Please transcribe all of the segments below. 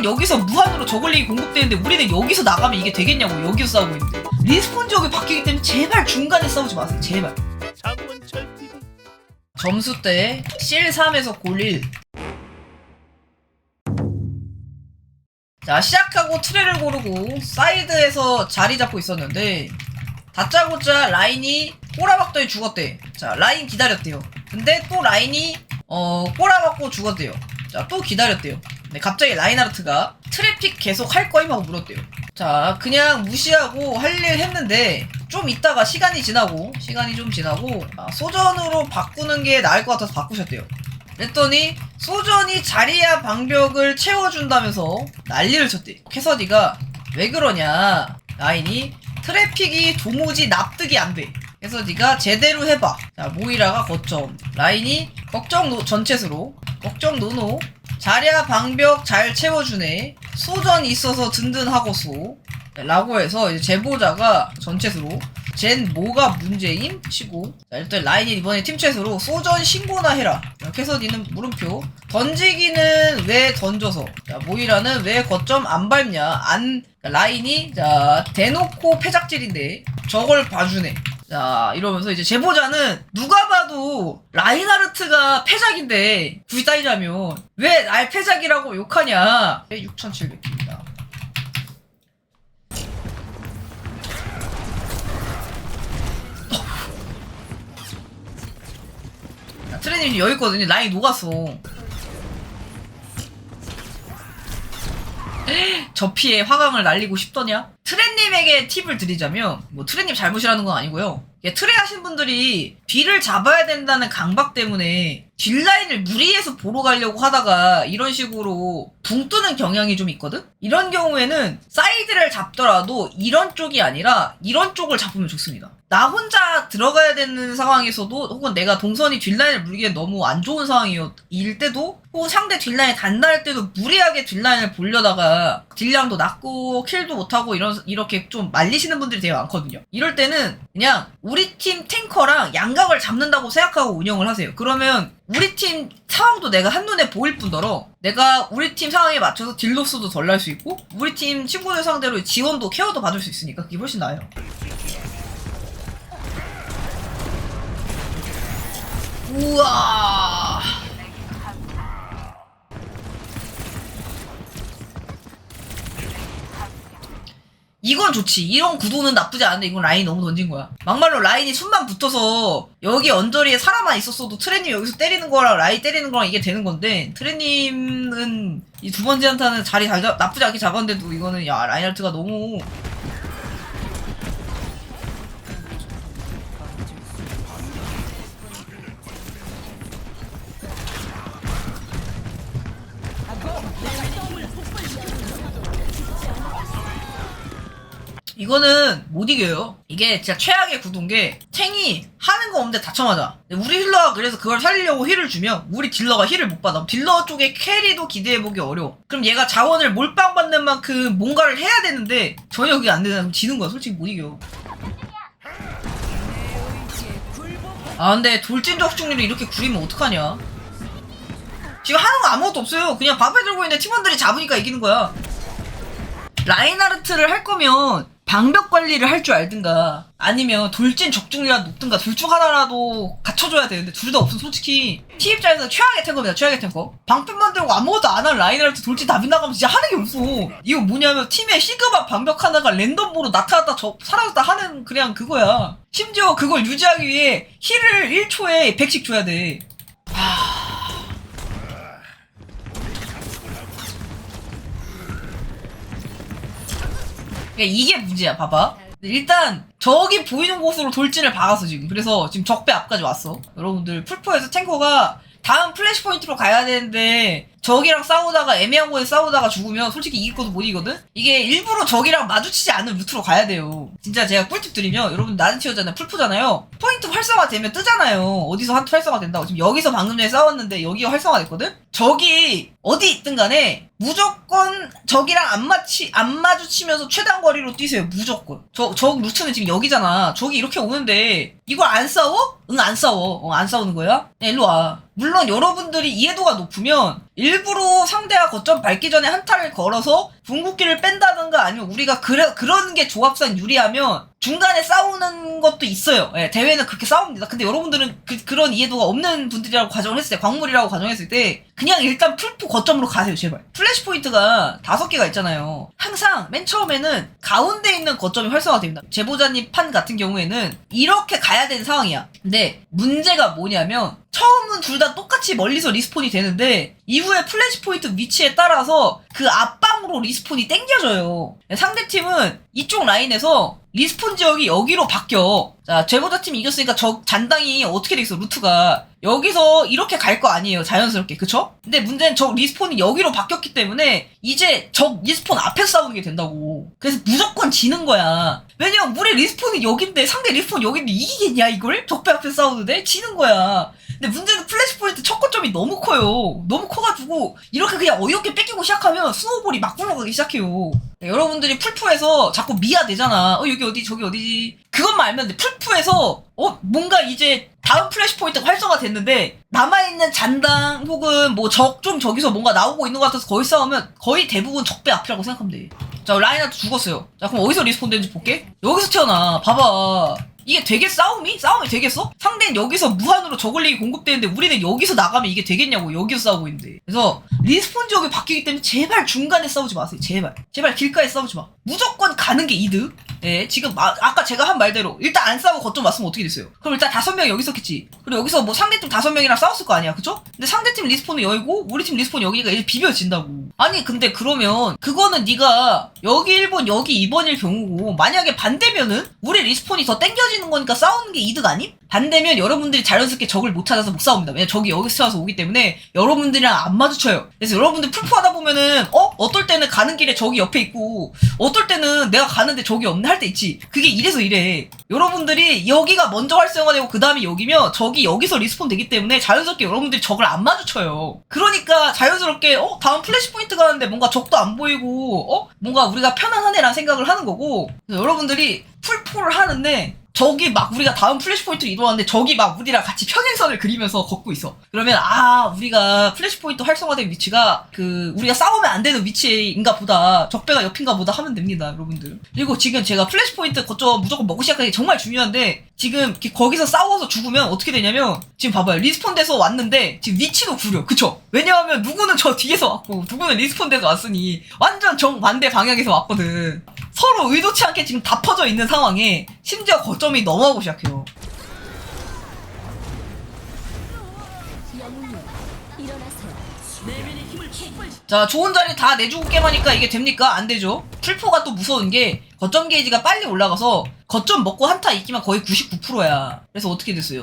우리는 여기서 무한으로 저글링이 공급되는데 우리는 여기서 나가면 이게 되겠냐고 여기서 싸우고 있는데. 리스폰 지역이 바뀌기 때문에 제발 중간에 싸우지 마세요. 제발. 점수 때 CL3에서 골1 자 시작하고 트레를 고르고 사이드에서 자리 잡고 있었는데 다짜고짜 라인이 꼬라박더니 죽었대. 자 라인 기다렸대요. 근데 또 라인이 어 꼬라박고 죽었대요. 자 또 기다렸대요 근데 갑자기 라인하르트가 트래픽 계속 할 거임 하고 물었대요. 자 그냥 무시하고 할 일 했는데 좀 있다가 시간이 지나고 시간이 좀 지나고 아, 소전으로 바꾸는 게 나을 것 같아서 바꾸셨대요. 그랬더니 소전이 자리야 방벽을 채워준다면서 난리를 쳤대. 캐서디가 왜 그러냐? 라인이 트래픽이 도무지 납득이 안 돼 그래서 네가 제대로 해봐. 자 모이라가 거점. 라인이 걱정 노 전체수로. 걱정 노노. 자리야 방벽 잘 채워주네. 소전 있어서 든든하고소. 라고 해서 이제 제보자가 전체수로. 쟨 뭐가 문제임? 치고. 자, 일단 라인이 이번에 팀챗으로 소전 신고나 해라. 이렇게 해서 니는 물음표. 던지기는 왜 던져서? 자 모이라는 왜 거점 안 밟냐? 안 라인이 자 대놓고 패작질인데 저걸 봐주네 자 이러면서 이제 제보자는 누가 봐도 라인하르트가 패작인데 굳이 따지자면 왜 날 패작이라고 욕하냐 6700입니다 트레님 여기 있거든요. 라인 녹았어. 저 피에 화강을 날리고 싶더냐? 트레님에게 팁을 드리자면, 뭐 트레님 잘못이라는 건 아니고요. 트레 하신 분들이 뒤를 잡아야 된다는 강박 때문에 뒷라인을 무리해서 보러 가려고 하다가 이런 식으로 붕 뜨는 경향이 좀 있거든? 이런 경우에는 사이드를 잡더라도 이런 쪽이 아니라 이런 쪽을 잡으면 좋습니다. 나 혼자 들어가야 되는 상황에서도 혹은 내가 동선이 뒷라인을 물기에 너무 안 좋은 상황일 때도 혹은 상대 뒷라인이 단단할 때도 무리하게 뒷라인을 보려다가 딜량도 낮고 킬도 못하고 이런 이렇게 좀 말리시는 분들이 되게 많거든요. 이럴 때는 그냥 우리 팀 탱커랑 양각을 잡는다고 생각하고 운영을 하세요. 그러면 우리 팀 상황도 내가 한눈에 보일 뿐더러 내가 우리 팀 상황에 맞춰서 딜로스도 덜 날 수 있고 우리 팀 친구들 상대로 지원도 케어도 받을 수 있으니까 그게 훨씬 나아요. 우와. 이건 좋지. 이런 구도는 나쁘지 않은데 이건 라인 너무 던진 거야. 막말로 라인이 손만 붙어서 여기 언저리에 사람만 있었어도 트레님 여기서 때리는 거랑 라인 때리는 거랑 이게 되는 건데 트레님은 이 두 번째 한타는 자리 잘 잡, 나쁘지 않게 잡았는데도 이거는 야 라인하르트가 너무 이거는 못 이겨요. 이게 진짜 최악의 구도인 게 탱이 하는 거 없는데 다쳐 맞아. 근데 우리 힐러가 그래서 그걸 살리려고 힐을 주면 우리 딜러가 힐을 못 받아. 딜러 쪽에 캐리도 기대해보기 어려워. 그럼 얘가 자원을 몰빵 받는 만큼 뭔가를 해야 되는데 전혀 그게 안 되면 지는 거야. 솔직히 못 이겨. 아 근데 돌진 적중률이 이렇게 구리면 어떡하냐? 지금 하는 거 아무것도 없어요. 그냥 밥에 들고 있는데 팀원들이 잡으니까 이기는 거야. 라인하르트를 할 거면 방벽 관리를 할 줄 알든가 아니면 돌진 적중이라 높든가 둘 중 하나라도 갖춰줘야 되는데 둘 다 없으면 솔직히 팀 입장에서 최악의 탱커입니다. 최악의 탱커. 방패 만들고 아무것도 안 하는 라인하르트 돌진 다 빗나가면 진짜 하는 게 없어. 이거 뭐냐면 팀의 시그마 방벽 하나가 랜덤으로 나타났다 저 사라졌다 하는 그냥 그거야. 심지어 그걸 유지하기 위해 힐을 1초에 100씩 줘야 돼 그러니까 이게 문제야, 봐봐. 일단 저기 보이는 곳으로 돌진을 박았어 지금. 그래서 지금 적배 앞까지 왔어. 여러분들 풀포에서 탱커가 다음 플래시 포인트로 가야 되는데 적이랑 싸우다가 애매한 곳에 싸우다가 죽으면 솔직히 이길 것도 못 이기거든? 이게 일부러 적이랑 마주치지 않는 루트로 가야 돼요. 진짜 제가 꿀팁 드리면 여러분 나는 티어잖아요. 풀포잖아요. 포인트 활성화 되면 뜨잖아요. 어디서 한 활성화 된다고. 지금 여기서 방금 전에 싸웠는데 여기가 활성화 됐거든? 적이 어디 있든 간에 무조건 적이랑 안 마치 안 마주치면서 최단 거리로 뛰세요. 무조건. 저, 적 루트는 지금 여기잖아. 적이 이렇게 오는데 이걸 안 싸워? 응 안 싸워. 어, 안 싸우는 거야? 야, 일로 와. 물론 여러분들이 이해도가 높으면 일부러 상대가 거점 밟기 전에 한타를 걸어서 궁극기를 뺀다든가 아니면 우리가 그래, 그런 게 조합상 유리하면 중간에 싸우는 것도 있어요. 예, 대회는 그렇게 싸웁니다. 근데 여러분들은 그, 런 이해도가 없는 분들이라고 가정을 했을 때, 광물이라고 가정했을 때, 그냥 일단 풀포 거점으로 가세요, 제발. 플래시 포인트가 다섯 개가 있잖아요. 항상 맨 처음에는 가운데 있는 거점이 활성화됩니다. 제보자님 판 같은 경우에는 이렇게 가야 되는 상황이야. 근데 문제가 뭐냐면, 처음은 둘 다 똑같이 멀리서 리스폰이 되는데 이후에 플래시 포인트 위치에 따라서 그 앞방 으로 리스폰이 땡겨져요. 상대 팀은 이쪽 라인에서 리스폰 지역이 여기로 바뀌어. 자, 제보자 팀이 이겼으니까 저 잔당이 어떻게 돼 있어, 루트가. 여기서 이렇게 갈 거 아니에요, 자연스럽게. 그쵸? 근데 문제는 저 리스폰이 여기로 바뀌었기 때문에 이제 저 리스폰 앞에 싸우는 게 된다고. 그래서 무조건 지는 거야. 왜냐면 우리 리스폰이 여긴데 상대 리스폰 여긴데 이기겠냐, 이걸? 적배 앞에 싸우는데? 지는 거야. 근데 문제는 플래시 포인트 첫 거점이 너무 커요. 너무 커가지고 이렇게 그냥 어이없게 뺏기고 시작하면 스노우볼이 막 굴러가기 시작해요. 네, 여러분들이 풀푸에서 자꾸 미아 되잖아. 어 여기 어디 저기 어디지? 그것만 알면 돼. 풀푸에서 어 뭔가 이제 다음 플래시 포인트가 활성화 됐는데 남아있는 잔당 혹은 뭐 적 좀 저기서 뭔가 나오고 있는 것 같아서 거의 싸우면 거의 대부분 적배 앞이라고 생각하면 돼. 자 라인한테 죽었어요. 자 그럼 어디서 리스폰 되는지 볼게. 여기서 태어나. 봐봐. 이게 되게 싸움이? 싸움이 되겠어? 상대는 여기서 무한으로 저글링이 공급되는데 우리는 여기서 나가면 이게 되겠냐고 여기서 싸우고 있는데 그래서 리스폰 지역이 바뀌기 때문에 제발 중간에 싸우지 마세요 제발 제발 길가에 싸우지 마 무조건 가는 게 이득 예, 지금 아, 아까 제가 한 말대로 일단 안 싸우고 거점 왔으면 어떻게 됐어요? 그럼 일단 다섯 명이 여기 있었겠지. 그리고 여기서 뭐 상대팀 다섯 명이랑 싸웠을 거 아니야, 그쵸? 근데 상대팀 리스폰은 여기고 우리 팀 리스폰 여기가 이제 비벼진다고. 아니 근데 그러면 그거는 네가 여기 1번 여기 2번일 경우고 만약에 반대면은 우리 리스폰이 더 땡겨지는 거니까 싸우는 게 이득 아님? 반대면 여러분들이 자연스럽게 적을 못 찾아서 못 싸웁니다. 왜냐면 적이 여기서 와서 오기 때문에 여러분들이랑 안 마주쳐요. 그래서 여러분들 풀포하다 보면은 어? 어떨 때는 가는 길에 적이 옆에 있고 어떨 때는 내가 가는데 적이 없네 할 때 있지. 그게 이래서 이래. 여러분들이 여기가 먼저 활성화되고 그 다음에 여기면 적이 여기서 리스폰 되기 때문에 자연스럽게 여러분들이 적을 안 마주쳐요. 그러니까 자연스럽게 어? 다음 플래시 포인트 가는데 뭔가 적도 안 보이고 어? 뭔가 우리가 편안하네라는 생각을 하는 거고 여러분들이 풀포를 하는데 저기 막 우리가 다음 플래시 포인트로 이동하는데 저기 막 우리랑 같이 평행선을 그리면서 걷고 있어. 그러면 아 우리가 플래시 포인트 활성화된 위치가 그 우리가 싸우면 안 되는 위치인가 보다 적배가 옆인가 보다 하면 됩니다 여러분들. 그리고 지금 제가 플래시 포인트 거점 무조건 먹고 시작하는 게 정말 중요한데 지금 거기서 싸워서 죽으면 어떻게 되냐면 지금 봐봐요 리스폰 돼서 왔는데 지금 위치도 구려 그쵸? 왜냐하면 누구는 저 뒤에서 왔고 누구는 리스폰 돼서 왔으니 완전 정반대 방향에서 왔거든. 서로 의도치 않게 지금 다 퍼져 있는 상황에 심지어 거점이 넘어가고 시작해요. 자, 좋은 자리 다 내주고 게임하니까 이게 됩니까? 안 되죠. 풀포가 또 무서운 게 거점 게이지가 빨리 올라가서 거점 먹고 한타 이기면 거의 99%야. 그래서 어떻게 됐어요?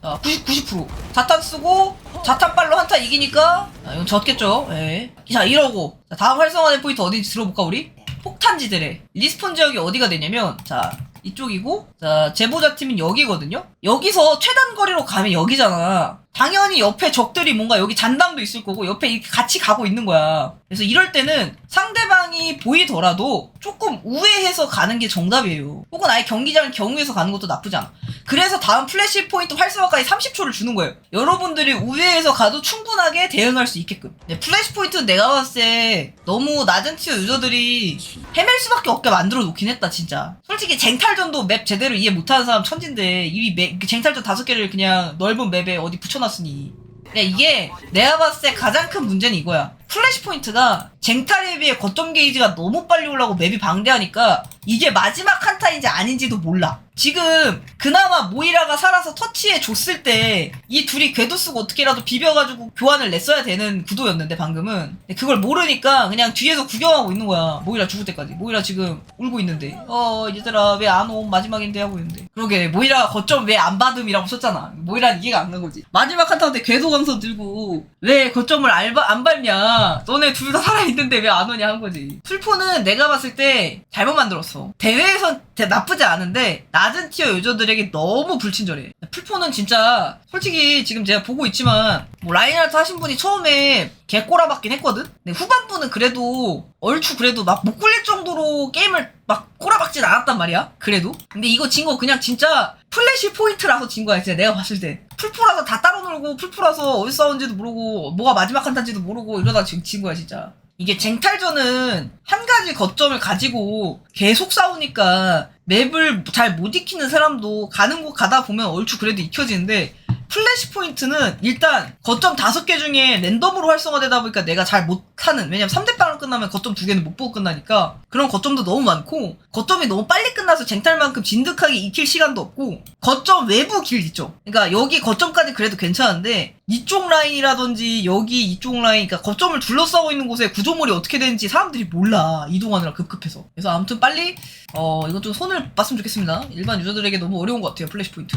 자, 90, 90%. 자탄 쓰고 자탄 빨로 한타 이기니까 아, 이건 졌겠죠. 예. 자, 이러고 자, 다음 활성화된 포인트 어딘지 들어볼까 우리? 폭탄지대래. 리스폰 지역이 어디가 되냐면 자, 이쪽이고 자, 제보자 팀은 여기거든요. 여기서 최단 거리로 가면 여기잖아. 당연히 옆에 적들이 뭔가 여기 잔당도 있을 거고 옆에 이렇게 같이 가고 있는 거야. 그래서 이럴 때는 상대방이 보이더라도 조금 우회해서 가는 게 정답이에요. 혹은 아예 경기장을 경유해서 가는 것도 나쁘지 않아. 그래서 다음 플래시 포인트 활성화까지 30초를 주는 거예요. 여러분들이 우회해서 가도 충분하게 대응할 수 있게끔. 네, 플래시 포인트는 내가 봤을 때 너무 낮은 티어 유저들이 헤맬 수밖에 없게 만들어 놓긴 했다, 진짜. 솔직히 쟁탈전도 맵 제대로 이해 못하는 사람 천진데 이 맵, 쟁탈전 다섯 개를 그냥 넓은 맵에 어디 붙여놨으니. 그러니까 이게 내가 봤을 때 가장 큰 문제는 이거야. 플래시 포인트가 쟁탈에 비해 거점 게이지가 너무 빨리 올라오고 맵이 방대하니까 이게 마지막 한타인지 아닌지도 몰라. 지금 그나마 모이라가 살아서 터치해 줬을 때 이 둘이 궤도 쓰고 어떻게라도 비벼가지고 교환을 냈어야 되는 구도였는데 방금은. 그걸 모르니까 그냥 뒤에서 구경하고 있는 거야. 모이라 죽을 때까지. 모이라 지금 울고 있는데. 어 얘들아 왜 안 옴 마지막인데 하고 있는데. 그러게 모이라 거점 왜 안 받음이라고 썼잖아. 모이라는 이해가 안 간 거지. 마지막 한타 때 궤도 강선 들고 왜 거점을 안, 밟- 안 밟냐? 너네 둘 다 살아 있는데 왜 안 오냐 한 거지. 풀포는 내가 봤을 때 잘못 만들었어. 대회에선 대- 나쁘지 않은데 낮은 티어 유저들에게 너무 불친절해. 풀포는 진짜 솔직히 지금 제가 보고 있지만 뭐 라인하트 하신 분이 처음에 개꼬라박긴 했거든? 근데 후반부는 그래도 얼추 그래도 막 못 굴릴 정도로 게임을 막 꼬라박진 않았단 말이야? 그래도? 근데 이거 진 거 그냥 진짜 플래시 포인트라서 진 거야 진짜 내가 봤을 때. 풀포라서 다 따로 놀고 풀포라서 어디서 싸운지도 모르고 뭐가 마지막 한타인지도 모르고 이러다 지금 진 거야 진짜 이게 쟁탈전은 한 가지 거점을 가지고 계속 싸우니까 맵을 잘 못 익히는 사람도 가는 곳 가다 보면 얼추 그래도 익혀지는데 플래시 포인트는 일단 거점 다섯 개 중에 랜덤으로 활성화되다 보니까 내가 잘 못하는 왜냐면 3대 빵을 끝나면 거점 두 개는 못 보고 끝나니까 그런 거점도 너무 많고 거점이 너무 빨리 끝나서 쟁탈만큼 진득하게 익힐 시간도 없고 거점 외부 길 있죠. 그러니까 여기 거점까지 그래도 괜찮은데 이쪽 라인이라든지 여기 이쪽 라인 그러니까 거점을 둘러싸고 있는 곳에 구조물이 어떻게 되는지 사람들이 몰라 이동하느라 급급해서. 그래서 아무튼 빨리 어 이건 좀 손을 봤으면 좋겠습니다. 일반 유저들에게 너무 어려운 것 같아요 플래시 포인트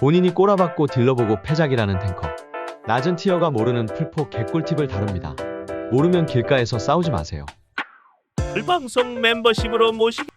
본인이 꼬라박고 딜러보고 패작이라는 탱커. 낮은 티어가 모르는 풀포 개꿀팁을 다룹니다. 모르면 길가에서 싸우지 마세요. 풀방송 멤버십으로 모시고